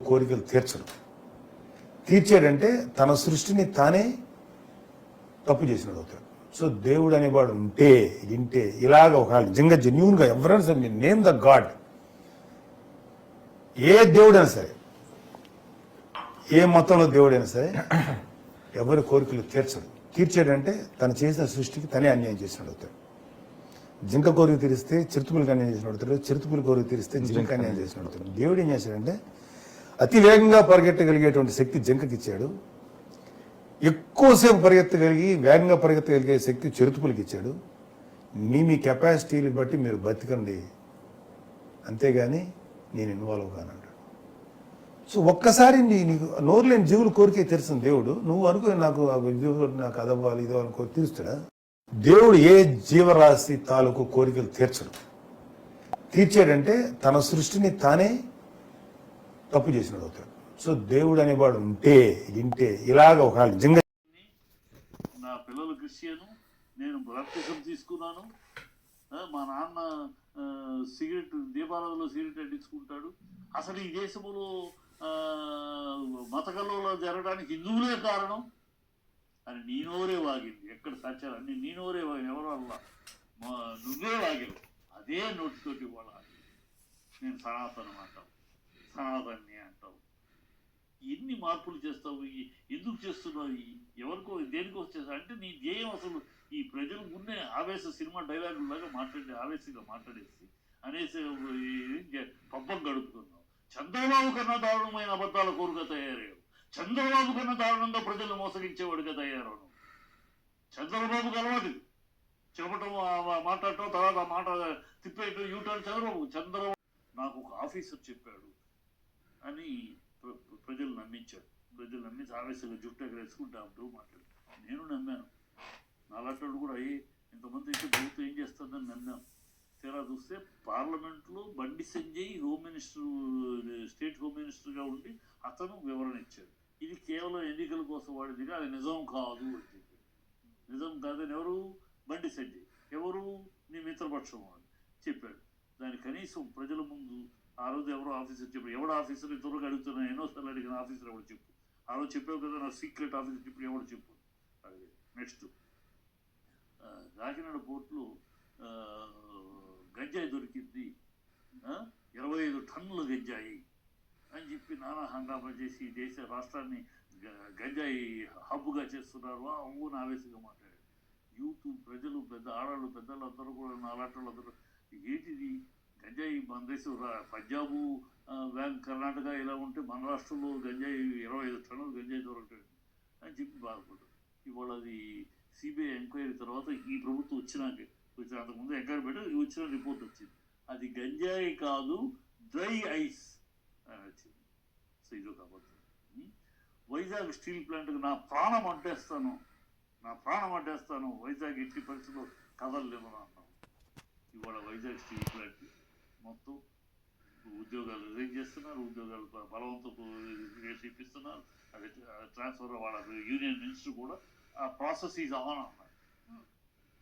కోరికలు తీర్చడు తీర్చాడంటే తన సృష్టిని తానే తప్పు చేసినాడు అవుతాడు. సో దేవుడు అనేవాడు ఉంటే వింటే ఇలాగ ఒక నిజంగా జెన్యున్గా ఎవరైనా సరే నేమ్ ద గాడ్ ఏ దేవుడైనా సరే ఏ మతంలో దేవుడైనా సరే ఎవరి కోరికలు తీర్చడు. తీర్చాడంటే తను చేసిన సృష్టికి తనే అన్యాయం చేసినాడు అవుతాడు జింక కోరిక తీరిస్తే చిరుతుపులకు అన్యాయం చేసిన అడుగుతాడు చిరుతుపుల కోరిక తీరిస్తే జింక అన్యాయం చేసిన అడుగుతాడు దేవుడు ఏం చేశాడంటే అతి వేగంగా పరిగెట్టగలిగేటువంటి శక్తి జింకకి ఇచ్చాడు. ఎక్కువసేపు పరిగెత్తగలిగి వేగంగా పరిగెత్తగలిగే శక్తి చిరుతుపులకి ఇచ్చాడు. మీ మీ కెపాసిటీని బట్టి మీరు బతకండి. అంతేగాని నేను ఇన్వాల్వ్ కానంటాడు సో ఒక్కసారి నీ నీకు నోరు లేని జీవులు కోరికే తెరుస్తుంది దేవుడు. నువ్వు అనుకో నాకు ఆ నాకు అదవ్వాలి ఇదో అనుకో తీరుస్తాడా? దేవుడు ఏ జీవరాశి తాలూకు కోరికలు తీర్చడు. తీర్చాడంటే తన సృష్టిని తానే తప్పు చేసినాడు అవుతాడు. సో దేవుడు అనేవాడు ఉంటే వింటే ఇలాగ ఒక నిజంగా నా పిల్లలు క్రిస్టియను నేను బ్యాప్టిజం తీసుకున్నాను. మా నాన్న సిగరెట్ దీపారాధనలో సిగరెట్ అడ్డించుకుంటాడు. అసలు ఈ దేశంలో మతకల్లో జరగడానికి హిందువులే కారణం. అని నేనోరే వాగింది. ఎక్కడ సత్యాలు అన్ని నేనోరే వాగింది ఎవరు వల్ల మా- నువ్వే వాగావు అదే నోటితోటి వాళ్ళ నేను సనాతనం అంటావు. సనాతన్ని అంటావు. ఎన్ని మార్పులు చేస్తావు? ఎందుకు చేస్తున్నావు? ఎవరికో దేనికోసం చేస్తావు? అంటే నీ ధ్యేయం అసలు ఈ ప్రజల ముందే ఆవేశ సినిమా డైలాగులు లాగా మాట్లాడి ఆవేశంగా మాట్లాడేసి అనేసి పబ్బం గడుపు చంద్రబాబు కన్నా దారుణమైన అబద్ధాల కోరుగా తయారయ్యారు. చంద్రబాబు కన్నా దారుణంగా ప్రజలు మోసగించేవాడిగా తయారవడం. చంద్రబాబు కలవాటి అలవాటు చెప్పటం మాట్లాడటం తర్వాత ఆ మాట తిప్పేయటం యూటర్న్ చంద్రబాబు. చంద్రబాబు నాకు ఒక ఆఫీసర్ చెప్పాడు అని ప్రజలు నమ్మించాడు ప్రజలు నమ్మించి ఆవేశంగా జుట్టు ఎగరేసుకుంటా ఉంటూ మాట్లాడు నేను నమ్మాను. నాలాంటి కూడా అయ్యి ఇంతమంది అయితే ప్రభుత్వం ఏం చేస్తుందని నమ్మాను. తీరా చూస్తే పార్లమెంట్లో Bandi Sanjay home minister state home మినిస్టర్గా ఉండి అతను వివరణ ఇచ్చాడు. ఇది కేవలం ఎన్నికల కోసం వాడింది అది నిజం కాదు అని చెప్పి. నిజం కాదని ఎవరు? బండి సంజయ్ ఎవరు? నీ మిత్రపక్షం అని చెప్పాడు. దాని కనీసం ప్రజల ముందు ఆ రోజు ఎవరో ఆఫీసర్ చెప్పాడు ఎవడు ఆఫీసర్? ఇతరులకు అడుగుతున్నా. ఎన్నోసార్లు అడిగిన ఆఫీసర్ ఎవడు చెప్పు. ఆ రోజు చెప్పావు కదా నా సీక్రెట్ ఆఫీసర్ చెప్పు ఎవడు చెప్పు? అడిగాడు. నెక్స్ట్. కాకినాడ పోర్టులో గంజాయి దొరికింది. ఇరవై ఐదు టన్నులు గంజాయి అని చెప్పి నానా హంగామా చేసి ఈ దేశ రాష్ట్రాన్ని గ- గంజాయి హబ్బుగా చేస్తున్నారు. ఆ ఊన ఆవేశంగా మాట్లాడారు. యూత్ ప్రజలు పెద్ద ఆడవాళ్ళు పెద్దలు అందరూ కూడా నాలాంటి అందరూ ఏంటిది? గంజాయి మన దేశం పంజాబు బ్యాంక్ కర్ణాటక ఇలా ఉంటే మన రాష్ట్రంలో గంజాయి ఇరవై ఐదు టన్నులు గంజాయి దొరకలేదు అని చెప్పి బాధపడ్డారు. ఇవాళ అది సిబిఐ ఎంక్వైరీ తర్వాత ఈ ప్రభుత్వం వచ్చినాక. వచ్చిన అంతకుముందు ఎంక్వైరీ పెట్టి వచ్చిన రిపోర్ట్ వచ్చింది. అది గంజాయి కాదు డ్రై ఐస్ అని వచ్చింది. సో ఇది ఒక అబద్ధం. వైజాగ్ స్టీల్ ప్లాంట్కి నా ప్రాణం అడ్డేస్తాను. నా ప్రాణం అడ్డేస్తాను. వైజాగ్ ఎట్టి పరిస్థితుల్లో కదలలేము అన్నాను ఇవాళ వైజాగ్ స్టీల్ ప్లాంట్ మొత్తం ఉద్యోగాలు రిజైన్ చేస్తున్నారు. ఉద్యోగాలు బ- బలవంతపు ఇప్పిస్తున్నారు అది ట్రాన్స్ఫర్ వాళ్ళ యూనియన్ మినిస్టర్ కూడా ఆ ప్రాసెస్ ఈజ్ ఆన్ అన్నారు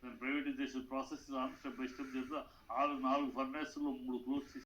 దాని privatisation process on step by step చేస్తే ఆరు నాలుగు ఫర్నేస్లో మూడు క్లోజ్ చేసి